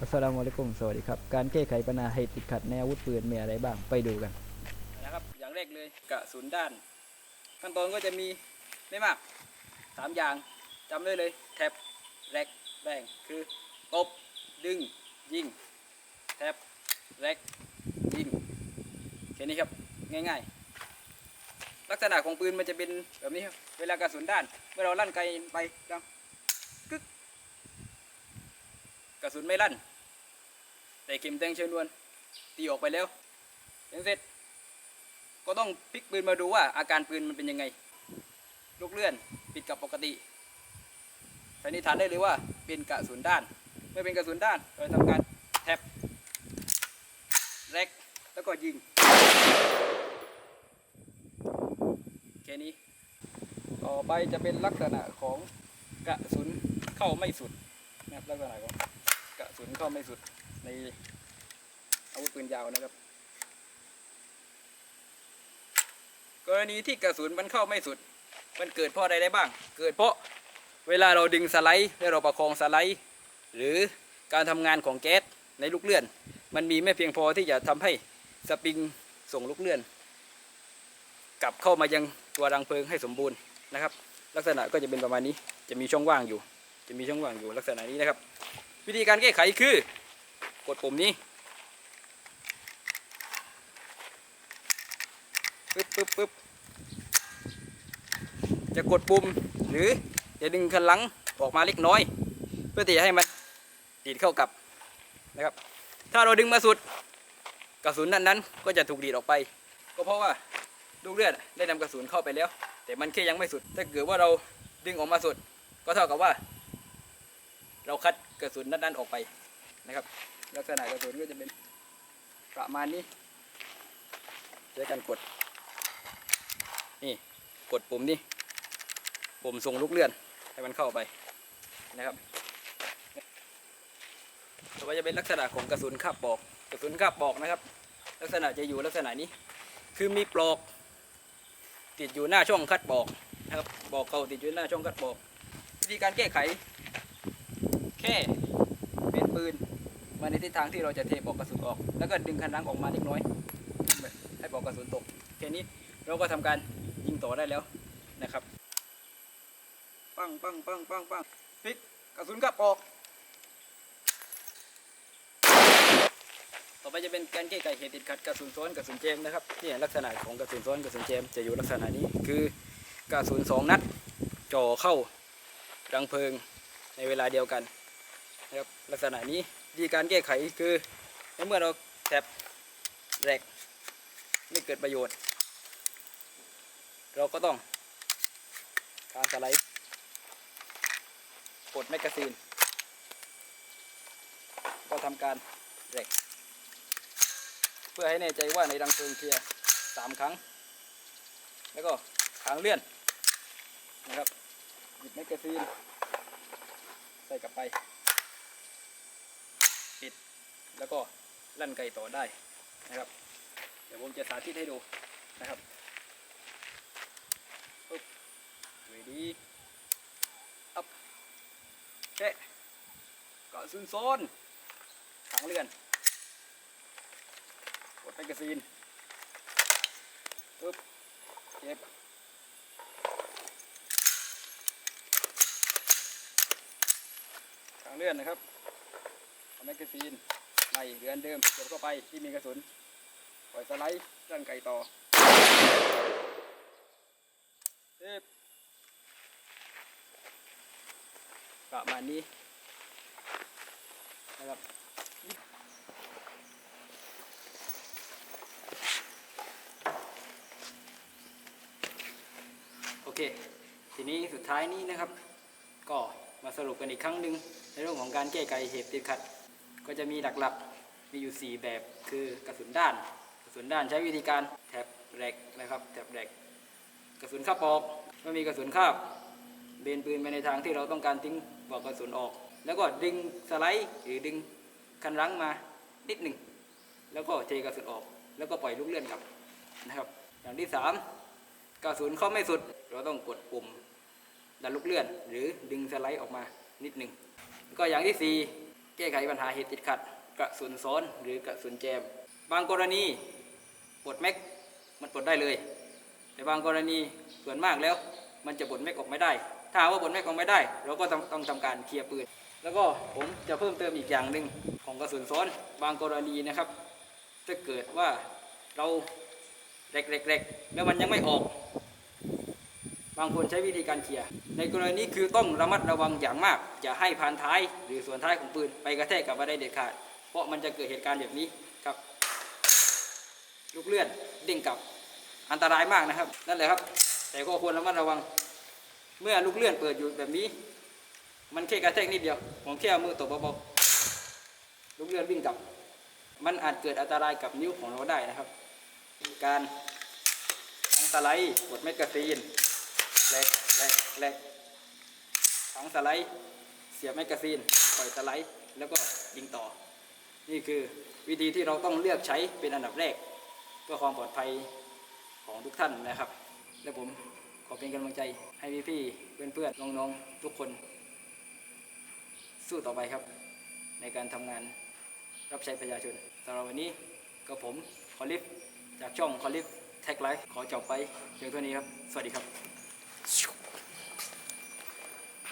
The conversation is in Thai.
อัสสลามุอะลัยกุมสวัสดีครับ การแก้ไขปัญหาเหตุติดขัดในอาวุธปืนมีอะไรบ้างไปดูกันนะครับ อย่างแรกเลยกระสุนด้าน ขั้นตอนก็จะมีไม่มากสามอย่างจำไว้เลยแท็บแรกแรงคือตบดึงยิงแท็บแรกยิงแค่นี้ครับง่ายๆ ลักษณะของปืนมันจะเป็นแบบนี้ครับเวลากระสุนด้าน เมื่อเราลั่นไกลไปดังกึก กระสุนไม่ลั่น แต่เข็มแทงเชิญนวนตีออกไปแล้วยังเสร็จ ก็ต้องพลิกปืนมาดูว่าอาการปืนมันเป็นยังไง ลูกเลื่อนปิดกับปกติสันนิษฐานได้เลยว่าเป็นกระสุนด้าน เมื่อเป็นกระสุนด้านเราทำการแท็บแรกแล้วก็ยิงแค่นี้ ต่อไปจะเป็นลักษณะของกระสุนเข้าไม่สุดนะครับลักษณะของ สุนเข้าไม่สุดในอาวุธปืนยาวนะครับ กรณีที่กระสุนมันเข้าไม่สุด มันเกิดเพราะอะไรได้บ้าง เกิดเพราะเวลาเราดึงสไลด์และเราประคองสไลด์ หรือการทำงานของแก๊สในลูกเลื่อน มันมีไม่เพียงพอที่จะทำให้สปริงส่งลูกเลื่อน กลับเข้ามายังตัวรังเพลิงให้สมบูรณ์นะครับ ลักษณะก็จะเป็นประมาณนี้จะมีช่องว่างอยู่ จะมีช่องว่างอยู่ลักษณะนี้นะครับ วิธีการแก้ไขคือ กดปุ่มนี้ปึ๊บปึ๊บปึ๊บจะกดปุ่มหรือจะดึงคันหลังออกมาเล็กน้อย เพื่อที่จะให้มันดีดเข้ากับนะครับ ถ้าเราดึงมาสุดกระสุนนั้นนั้นก็จะถูกดีดออกไป ก็เพราะว่าลูกเลือดได้นำกระสุนเข้าไปแล้ว แต่มันแค่ยังไม่สุด ถ้าเกิดว่าเราดึงออกมาสุด ก็เท่ากับว่า เราคัดกระสุนนั้นนั้นๆออกไปนะครับ ลักษณะกระสุนก็จะเป็นประมาณนี้ใช้การกด นี่กดปุ่มนี่ปุ่มส่งลูกเลื่อนให้มันเข้าไปนะครับต่อไปจะเป็นลักษณะของกระสุนคาบปอก กระสุนคาบปอกนะครับ ลักษณะจะอยู่ลักษณะนี้ คือมีปลอก ติดอยู่หน้าช่องคัดปอกนะครับปอกเก่าติดอยู่หน้าช่องคัดปอก วิธีการแก้ไข ค่ เป็นปืนมาในทิศทางที่เราจะเทปลอกกระสุนออก แล้วก็ดึงคันลังออกมาเล็กน้อย ให้ปลอกกระสุนตกแค่นี้เราก็ทำการยิงต่อได้แล้วนะครับ ปังปังปังปังปังพลิกกระสุนกลับออก ต่อไปจะเป็นการแก้ไขเหตุติดขัดกระสุนซ้อนกระสุนเจมนะครับนี่ลักษณะของกระสุนซ้อนกระสุนเจมจะอยู่ลักษณะนี้คือกระสุนสองนัดจ่อเข้ารังเพลิงในเวลาเดียวกัน นะครับลักษณะนี้วิธีการแก้ไขคือในเมื่อเราแท็บแรกไม่เกิดประโยชน์ เราก็ต้องการสไลด์กดแมกกาซีน ก็ทำการเรกเพื่อให้แน่ใจว่าในรังเพลิงเคลียร์สามครั้ง แล้วก็ทางเลื่อนนะครับหยิบแมกกาซีน ใส่กลับไป แล้วก็ลั่นไกต่อได้นะครับ เดี๋ยวผมจะสาธิตให้ดูนะครับ ready up เอ๊ะเกาะซุนโซนทางเลื่อนกดแมกกาซีนปึ๊บเก็บทางเลื่อนนะครับแมกกาซีน ใหม่เรือนเดิมกดเข้าไปที่มีกระสุนปล่อยสไลด์ด้านไกลต่อเอ๊ะประมาณนี้นะครับโอเค ทีนี้สุดท้ายนี้นะครับ ก็มาสรุปกันอีกครั้งหนึ่งในเรื่องของการแก้ไขเหตุติดขัด ก็จะมีหลักๆ มีอยู่ 4 แบบคือกระสุนด้าน กระสุนด้านใช้วิธีการแถบแรกนะครับแถบแรกกระสุนคาบปอกเมื่มีกระสุนคาบเบนปืนไปในทางที่เราต้องการทิ้งปลอกกระสุนออก แล้วก็ดึงสไลด์หรือดึงคันรั้งมานิดหนึ่งแล้วก็เทกระสุนออก แล้วก็ปล่อยลูกเลื่อนกลับนะครับ อย่างที่สามกระสุนเข้าไม่สุด เราต้องกดปุ่มดันลูกเลื่อน หรือดึงสไลด์ออกมานิดหนึ่งแล้วก็อย่างที่สี่ แก้ไขปัญหาเหตุติดขัด กระสุนซ้อนหรือกระสุนแจม บางกรณีปลดแม็กมันปลดได้เลย แต่บางกรณีส่วนมากแล้ว มันจะปลดแม็กออกไม่ได้ ถ้าว่าปลดแม็กออกไม่ได้ เราก็ต้องต้องทำการเคลียร์ปืน แล้วก็ผมจะเพิ่มเติมอีกอย่างหนึ่งของกระสุนซ้อนบางกรณีนะครับถ้าเกิดว่าเราแรกๆๆแล้วมันยังไม่ออก บางคนใช้วิธีการเคลียร์ในกรณีนี้คือต้องระมัดระวังอย่างมาก อย่าให้พานท้ายหรือส่วนท้ายของปืนไปกระแทกกับอะไรเด็ดขาด เพราะมันจะเกิดเหตุการณ์แบบนี้ครับลูกเลื่อนเด้งกลับอันตรายมากนะครับ นั่นแหละครับ แต่ก็ควรระมัดระวัง เมื่อลูกเลื่อนเปิดอยู่แบบนี้ มันแค่กระแทกนิดเดียวผมแค่เอามือตบเบาๆลูกเลื่อนวิ่งกลับ มันอาจเกิดอันตรายกับนิ้วของเราได้นะครับ การทั้งสไลกดแมกกาซีน ลกแลกแลกทั้งสไลด์เสียบแมกกาซีนปล่อยสไลด์แล้วก็ยิงต่อ นี่คือวิธีที่เราต้องเลือกใช้เป็นอันดับแรก เพื่อความปลอดภัยของทุกท่านนะครับ และผมขอเป็นกำลังใจให้พี่ๆเพื่อนๆน้องๆทุกคน สู้ต่อไปครับ ในการทำงานรับใช้ประชาชนสำหรับวันนี้ก็ผมคอลิฟจากช่องคอลิฟแท็กไลฟ์ขอจบไปเพียงเท่านี้ครับ สวัสดีครับ Tchou